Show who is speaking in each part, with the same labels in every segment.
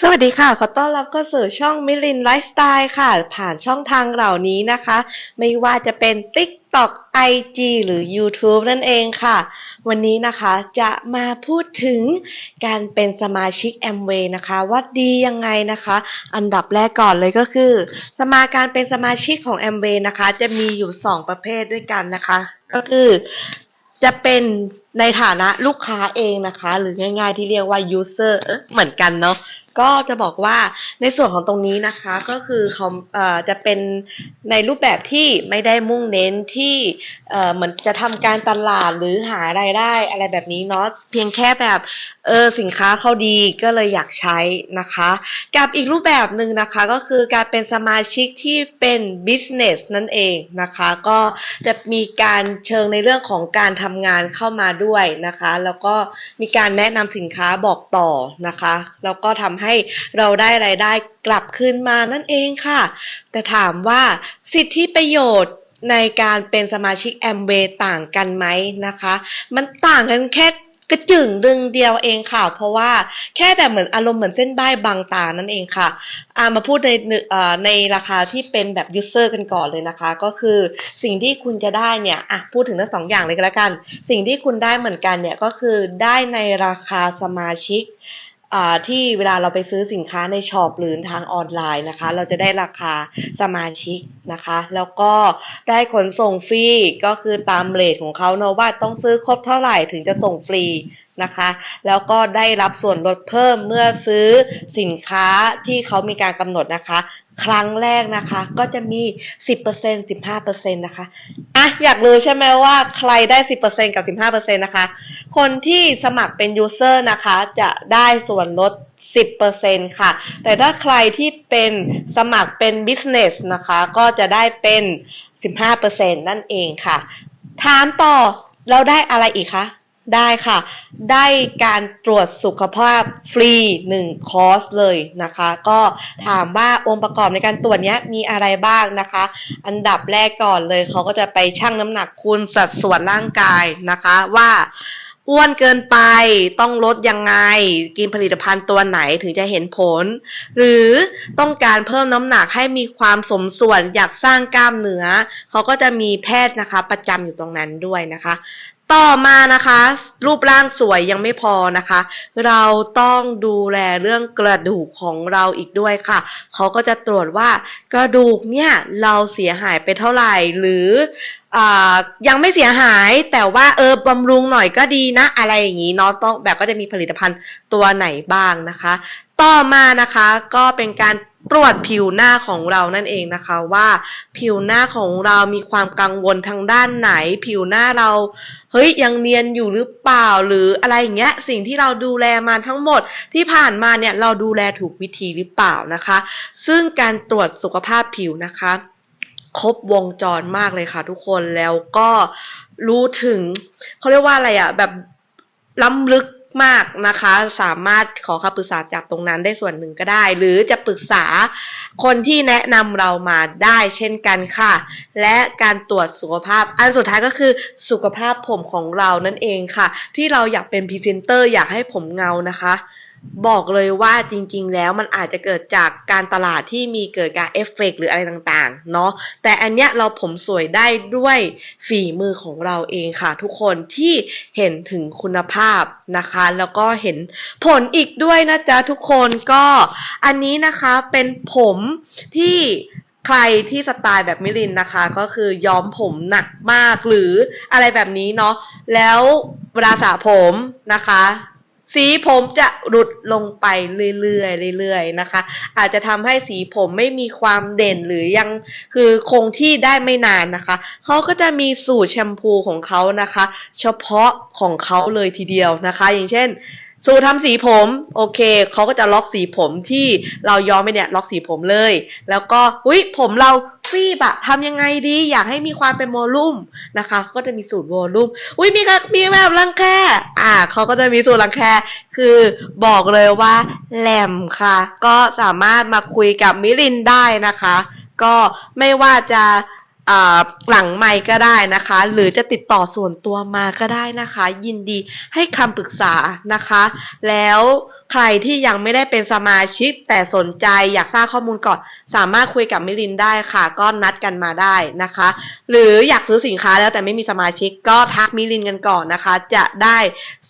Speaker 1: สวัสดีค่ะ ขอต้อนรับเข้าสู่ช่องมิลินไลฟ์สไตล์ค่ะ ผ่านช่องทางเหล่านี้นะคะ ไม่ว่าจะเป็น TikTok IG หรือ YouTube นั่นเองค่ะ วันนี้นะคะจะมาพูดถึงการเป็นสมาชิก Amway นะคะ ว่าดียังไงนะคะ อันดับแรกก่อนเลยก็คือ สมาการเป็นสมาชิกของ Amway นะคะ จะมีอยู่ 2 ประเภทด้วยกันนะคะ ก็คือจะเป็น ในฐานะลูกค้าเองนะคะ หรือง่ายๆที่เรียกว่า user เหมือนกันเนาะก็จะบอกว่าในส่วนของตรงนี้นะคะก็คือเขาจะเป็นในรูปแบบที่ไม่ได้มุ่งเน้นที่เหมือนจะทำการตลาดหรือหารายได้อะไรแบบนี้เนาะเพียงแค่แบบเออสินค้าเขาดีก็เลยอยากใช้นะคะ กับอีกรูปแบบหนึ่งนะคะก็คือการเป็นสมาชิกที่เป็น business นั่นเองนะคะ ก็จะมีการเชิงในเรื่องของการทำงานเข้ามาด้วย้วยนะคะ แล้วก็มีการแนะนำสินค้าบอกต่อนะคะ แล้วก็ทำให้เราได้รายได้กลับคืนมานั่นเองค่ะ แต่ถามว่าสิทธิประโยชน์ในการเป็นสมาชิกแอมเบต่างกันไหมนะคะ มันต่างกันแค่ กระจึงดึงเดียวเองค่ะ เพราะว่าแค่แบบเหมือนอารมณ์เหมือนเส้นใบ้บางตานั่นเองค่ะอามาพูดในในราคาที่เป็นแบบยูเซอร์กันก่อนเลยนะคะ ก็คือสิ่งที่คุณจะได้เนี่ยอะพูดถึงทั้งสองอย่างเลยก็แล้วกัน สิ่งที่คุณได้เหมือนกันเนี่ยก็คือได้ในราคาสมาชิก ที่เวลาเราไปซื้อสินค้าในช็อปหรือทางออนไลน์นะคะ เราจะได้ราคาสมาชิกนะคะ แล้วก็ได้ขนส่งฟรีก็คือตามเรทของเขาเนอะว่าต้องซื้อครบเท่าไหร่ถึงจะส่งฟรีนะคะ แล้วก็ได้รับส่วนลดเพิ่มเมื่อซื้อสินค้าที่เขามีการกำหนดนะคะ ครั้งแรกนะคะก็จะมี 10% 15%นะคะอะอยากรู้ใช่ไหมว่าใครได้ 10%กับ 15%นะคะ คนที่สมัครเป็น user นะคะจะได้ส่วนลด 10%ค่ะ แต่ถ้าใครที่เป็นสมัครเป็น business นะคะ ก็จะได้เป็น 15%นั่นเองค่ะ ถามต่อเราได้อะไรอีกคะได้ค่ะ ได้การตรวจสุขภาพฟรี 1 คอร์สเลยนะคะ ก็ถามว่าองค์ประกอบในการตรวจนี้มีอะไรบ้างนะคะ อันดับแรกก่อนเลยเขาก็จะไปชั่งน้ำหนักคุณสัดส่วนร่างกายนะคะว่า อ้วนเกินไปต้องลดยังไง กินผลิตภัณฑ์ตัวไหนถึงจะเห็นผล หรือต้องการเพิ่มน้ำหนักให้มีความสมส่วนอยากสร้างกล้ามเนื้อเขาก็จะมีแพทย์นะคะ ประจำอยู่ตรงนั้นด้วยนะคะ ต่อมานะคะ รูปร่างสวยยังไม่พอนะคะ เราต้องดูแลเรื่องกระดูกของเราอีกด้วยค่ะ เขาก็จะตรวจว่ากระดูกเนี่ยเราเสียหายไปเท่าไหร่หรืออยังไม่เสียหายแต่ว่าเออบำรุงหน่อยก็ดีนะ อะไรอย่างนี้เนาะต้องแบบก็จะมีผลิตภัณฑ์ตัวไหนบ้างนะคะ ต่อมานะคะก็เป็นการ ตรวจผิวหน้าของเรานั่นเองนะคะว่าผิวหน้าของเรามีความกังวลทางด้านไหน ผิวหน้าเราเฮ้ยยังเนียนอยู่หรือเปล่าหรืออะไรอย่างเงี้ยสิ่งที่เราดูแลมาทั้งหมดที่ผ่านมาเนี่ยเราดูแลถูกวิธีหรือเปล่านะคะ ซึ่งการตรวจสุขภาพผิวนะคะครบวงจรมากเลยค่ะทุกคนแล้วก็รู้ถึงเขาเรียกว่าอะไรอะแบบล้ำลึก มากนะคะ สามารถขอคำปรึกษาจากตรงนั้นได้ส่วนหนึ่งก็ได้ หรือจะปรึกษาคนที่แนะนำเรามาได้เช่นกันค่ะ และการตรวจสุขภาพ อันสุดท้ายก็คือสุขภาพผมของเรานั่นเองค่ะ ที่เราอยากเป็นพรีเซนเตอร์อยากให้ผมเงานะคะ บอกเลยว่าจริง ๆ แล้วมันอาจจะเกิดจากการตลาดที่มีเกิดการเอฟเฟกต์หรืออะไรต่างๆเนาะแต่อันเนี้ยเราผมสวยได้ด้วยฝีมือของเราเองค่ะ ทุกคนที่เห็นถึงคุณภาพนะคะ แล้วก็เห็นผลอีกด้วยนะจ๊ะทุกคนก็อันนี้นะคะเป็นผมที่ใครที่สไตล์แบบมิลินนะคะ ก็คือย้อมผมหนักมากหรืออะไรแบบนี้เนาะแล้วเวลาสระผมนะคะ สีผมจะหลุดลงไปเรื่อยๆเรื่อยๆนะคะ อาจจะทำให้สีผมไม่มีความเด่นหรือยังคือคงที่ได้ไม่นานนะคะเขาก็จะมีสูตรแชมพูของเขานะคะ เฉพาะของเขาเลยทีเดียวนะคะ อย่างเช่น สูตรทำสีผมโอเคเขาก็จะล็อกสีผมที่เราย้อมไปเนี่ยล็อกสีผมเลย แล้วก็อุ้ยผมเราฟีบอะทำยังไงดีอยากให้มีความเป็นโวลุ่มนะคะ ก็จะมีสูตรโวลุ่มอุ้ยมีการมีแบบรังแคอ่าเขาก็จะมีสูตรรังแคคือบอกเลยว่าแหลมค่ะ ก็สามารถมาคุยกับมิลินได้นะคะ ก็ไม่ว่าจะ หลังไมค์ก็ได้นะคะ หรือจะติดต่อส่วนตัวมาก็ได้นะคะ ยินดีให้คำปรึกษานะคะ แล้วใครที่ยังไม่ได้เป็นสมาชิกแต่สนใจอยากทราบข้อมูลก่อน สามารถคุยกับมิลินได้ค่ะ ก็นัดกันมาได้นะคะ หรืออยากซื้อสินค้าแล้วแต่ไม่มีสมาชิกก็ทักมิลินกันก่อนนะคะ จะได้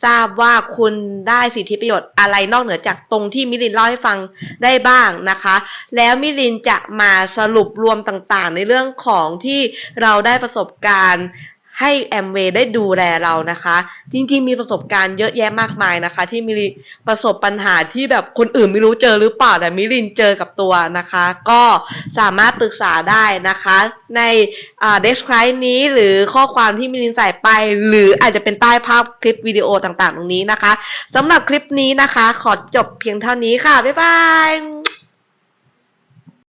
Speaker 1: ทราบว่าคุณได้สิทธิประโยชน์อะไรนอกเหนือจากตรงที่มิลินเล่าให้ฟังได้บ้างนะคะ แล้วมิลินจะมาสรุปรวมต่างๆ ในเรื่องของที่เราได้ประสบการณ์ ให้แอมเวย์ได้ดูแลเรานะคะ จริงๆ มีประสบการณ์เยอะแยะมากมายนะคะ ที่มิลินประสบปัญหาที่แบบคนอื่นไม่รู้เจอหรือเปล่าแต่มิลินเจอกับตัวนะคะ ก็สามารถปรึกษาได้นะคะ ในอ่า describe นี้หรือข้อความที่มิลินใส่ไป หรืออาจจะเป็นใต้ภาพคลิปวิดีโอต่างๆ ตรงนี้นะคะสำหรับคลิปนี้นะคะ ขอจบเพียงเท่านี้ค่ะ บ๊ายบาย